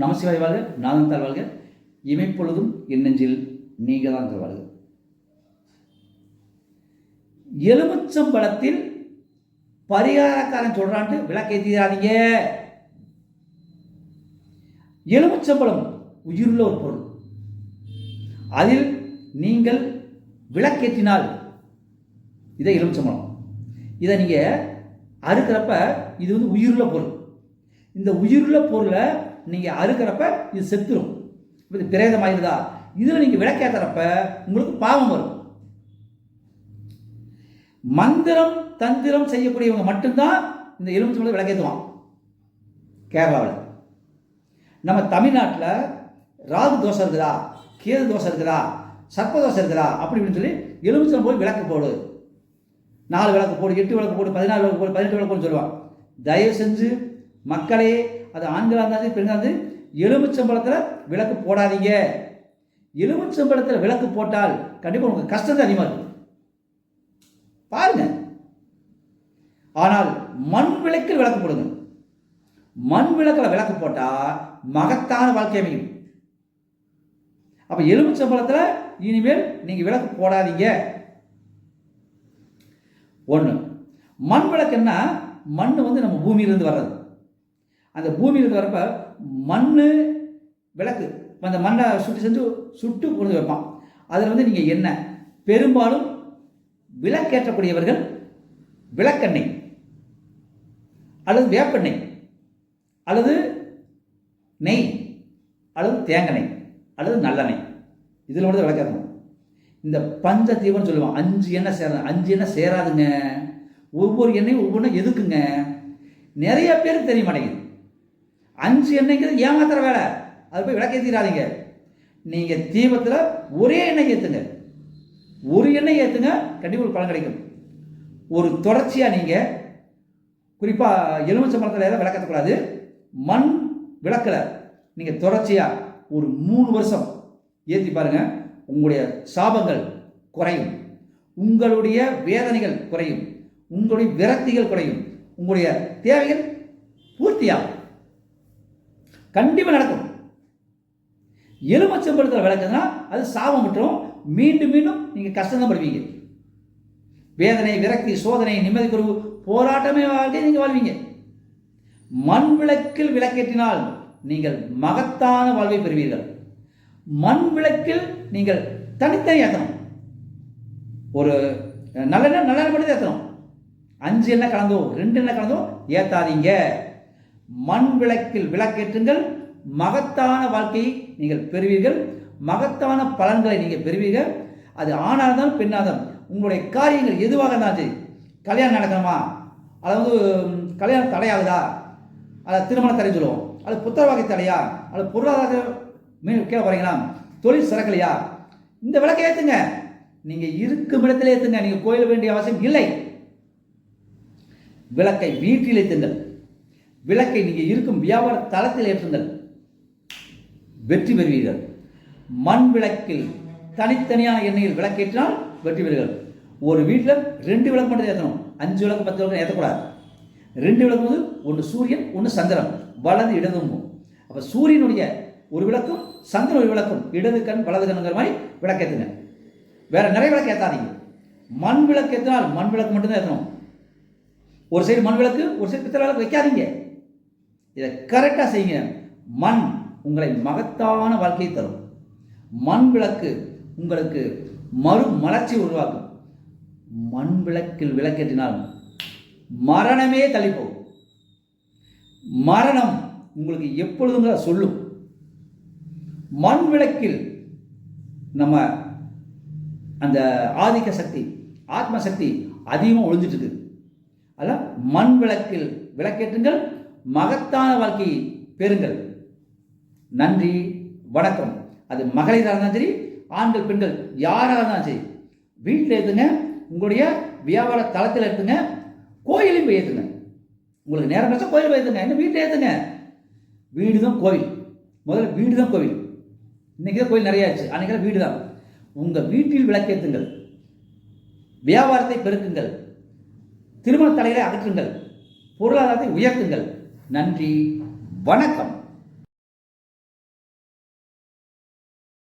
நமசிவாய் வாழ்க நாதன் தாழ் வாழ்க. இமைப்பொழுதும் என் நீங்கள் தான் வாழ்க. எலுமிச்சம்பழத்தில் பரிகாரக்காரன் சொல்றான்ட்டு விளக்கேற்றிடாதீங்க எலுமிச்சம்பழம் உயிருள்ள ஒரு பொருள். அதில் நீங்கள் விளக்கேற்றினால் இதை எலுமிச்சம்பழம். இதை நீங்கள் அறுக்கிறப்ப இது வந்து உயிருள்ள பொருள். இந்த உயிருள்ள பொருளை நீங்கள் அறுக்கிறப்ப இது செத்துரும். இது பிரேதமாயிருதா? இதில் நீங்கள் விளக்கேற்றுறப்ப உங்களுக்கு பாவம் வரும். மந்திரம் தந்திரம் செய்யக்கூடியவங்க மட்டும்தான் இந்த எலுமிச்சம்பழத்தை விளக்கேற்றுவான் கேரளாவில். நம்ம தமிழ்நாட்டில் ராகு தோசை இருக்குதா? கேது தோசை இருக்குதா? சர்ப்ப தோசை இருக்குதா? அப்படி இப்படின்னு சொல்லி எலுமிச்சம் போய் விளக்கு போடு. நாலு விளக்கு போடு எட்டு விளக்கு போடு பதினாலு விளக்கு போடு பதினெட்டு விளக்கு சொல்லுவான். தயவு செஞ்சு மக்களே அது ஆண்களாக இருந்தாலும் பெண்களாக இருந்து எலுமிச்சம்பழத்தில் விளக்கு போடாதீங்க. எலுமிச்சம்பழத்தில் விளக்கு போட்டால் கண்டிப்பாக உங்களுக்கு கஷ்டத்தை அதிகமாக இருக்கும். பாருங்க. ஆனால் மண் விளக்கில் விளக்கு போடுங்க. மண் விளக்கில் விளக்கு போட்டால் மகத்தான வாழ்க்கை அமையும். அப்போ எலுமிச்சம்பழத்தில் இனிமேல் நீங்கள் விளக்கு போடாதீங்க. ஒன்று மண் விளக்குன்னா மண் வந்து நம்ம பூமியிலிருந்து வர்றது. அந்த பூமியில் இருக்கிறப்ப மண் விளக்கு. அந்த மண்ணை சுட்டு செஞ்சு சுட்டு கொண்டு வைப்பான். அதில் வந்து நீங்கள் என்ன? பெரும்பாலும் விளக்கேற்றக்கூடியவர்கள் விளக்கெண்ணெய் அல்லது வேப்பெண்ணெய் அல்லது நெய் அல்லது தேங்காய் அல்லது நல்லெண்ணெய். இதில் மட்டும் விளக்கணும் இந்த பஞ்ச தீபம்னு சொல்லுவோம் அஞ்சு எண்ணெய் சேராது அஞ்சு எண்ணெய் சேராதுங்க. ஒவ்வொரு எண்ணெயும் ஒவ்வொன்றும் எதுக்குங்க? நிறைய பேருக்கு தெரிய மாட்டேங்குது. அஞ்சு எண்ணெய்ங்கிறது ஏமாத்துற வேலை. அது போய் விளக்கேற்றிடாதீங்க நீங்கள் தீபத்தில் ஒரே எண்ணெய் ஏற்றுங்க ஒரு எண்ணெய் ஏற்றுங்க கண்டிப்பாக ஒரு பலன் கிடைக்கும். ஒரு தொடர்ச்சியாக நீங்கள் குறிப்பாக எலுமிச்சை மரத்தில் எதாவது விளக்கக்கூடாது மண் விளக்கில். நீங்கள் தொடர்ச்சியாக ஒரு மூணு வருஷம் ஏற்றி பாருங்கள் உங்களுடைய சாபங்கள் குறையும். உங்களுடைய வேதனைகள் குறையும். உங்களுடைய விரக்திகள் குறையும். உங்களுடைய தேவைகள் பூர்த்தியாகும். கண்டிப்பாக நடக்கும். எலுமச்சம்பழத்தில் விளக்குதுன்னா அது சாபம் மற்றும் மீண்டும் மீண்டும் நீங்கள் கஷ்டம் படுவீங்க. வேதனை விரக்தி சோதனை நிம்மதி குறைவு போராட்டமே வாழ்க்கை நீங்கள் வாழ்வீங்க. மண் விளக்கில் விளக்கேற்றினால் நீங்கள் மகத்தான வாழ்வை பெறுவீர்கள். மண் விளக்கில் நீங்கள் தனித்தனி ஏற்றணும் ஒரு நல்லெண்ணெய் நல்லெண்ணெய் மட்டும் ஏற்றணும் அஞ்சு எண்ணெய் கலந்தோ ரெண்டு எண்ணெய் கலந்தோ ஏற்றாதீங்க மண் விளக்கில் விளக்கேற்றுங்கள். மகத்தான வாழ்க்கையை நீங்கள் பெறுவீர்கள். மகத்தான பலன்களை நீங்கள் பெறுவீர்கள். அது ஆணாக தான் பெண்ணாக உங்களுடைய காரியங்கள் எதுவாக இருந்தாலும் சரி கல்யாணம் நடக்கணுமா? அதாவது கல்யாணம் தடையாகுதா? அதை திருமண தடை சொல்லுவோம். அது வகை தடையா? அது பொருளாதார மீன் கீழே போறீங்களா? தொழில் சிறக்கலையா? இந்த விளக்கை ஏற்றுங்க நீங்கள் இருக்கும் இடத்துல ஏற்றுங்க நீங்கள் கோயில் வேண்டிய அவசியம் இல்லை. விளக்கை வீட்டில் ஏற்றுங்கள் விளக்கை நீங்கள் இருக்கும் வியாபார தளத்தில் ஏற்றுங்கள். வெற்றி பெறுவீர்கள். மண் விளக்கில் தனித்தனியான எண்ணெயில் விளக்கேற்றினால் வெற்றி பெறுவீர்கள். ஒரு வீட்டில் ரெண்டு விளக்கு மட்டும் ஏற்றணும். அஞ்சு விளக்கு பத்து விளக்கு ஏற்றக்கூடாது. ரெண்டு விளக்கு வந்து ஒன்று சூரியன் ஒன்று சந்திரன். வலது இடதும் அப்போ சூரியனுடைய ஒரு விளக்கும் சந்திரன் ஒரு விளக்கும். இடது கண் வலது கண்ணுங்கிற மாதிரி விளக்கேற்றுங்க. வேற நிறைய விளக்கு ஏற்றாதீங்க. மண் விளக்கு ஏற்றினால் மண் விளக்கு மட்டும்தான் ஏற்றணும். ஒரு சைடு மண் விளக்கு ஒரு சைடு பித்தளை விளக்கு வைக்காதீங்க. இதை கரெக்டாக செய்யுங்க. மண் உங்களை மகத்தான வாழ்க்கையை தரும். மண் விளக்கு உங்களுக்கு மறு மலர்ச்சி உருவாக்கும். மண் விளக்கில் விளக்கேற்றினால் மரணமே தள்ளிப்போகும். மரணம் உங்களுக்கு எப்பொழுதுங்கிற சொல்லும். மண் விளக்கில் நம்ம அந்த ஆதிக்க சக்தி ஆத்ம சக்தி அதிகமாக ஒழிஞ்சிட்டு இருக்குது அதான் மண் விளக்கில் விளக்கேற்றுங்கள். மகத்தான வாழ்க்கையை பெறுங்கள். நன்றி வணக்கம். அது மகளிராக இருந்தாலும் சரி ஆண்கள் பெண்கள் யாராக இருந்தாலும் சரி வீட்டில் எடுத்துங்க உங்களுடைய வியாபார தளத்தில் எடுத்துங்க கோயிலையும் போய் ஏற்றுங்க. உங்களுக்கு நேரம் கிடைச்சா கோயில் போய் ஏற்றுங்க என்ன வீட்டில் ஏற்றுங்க. வீடு தான் கோவில் முதல்ல வீடு தான் கோவில். இன்றைக்கி தான் கோயில் நிறையா ஆச்சு. அன்றைக்கி வீடு தான் உங்கள் வீட்டில் விளக்கேற்றுங்கள் வியாபாரத்தை பெருக்குங்கள். திருமண தலைகளை அகற்றுங்கள். பொருளாதாரத்தை உயர்த்துங்கள். நன்றி வணக்கம்.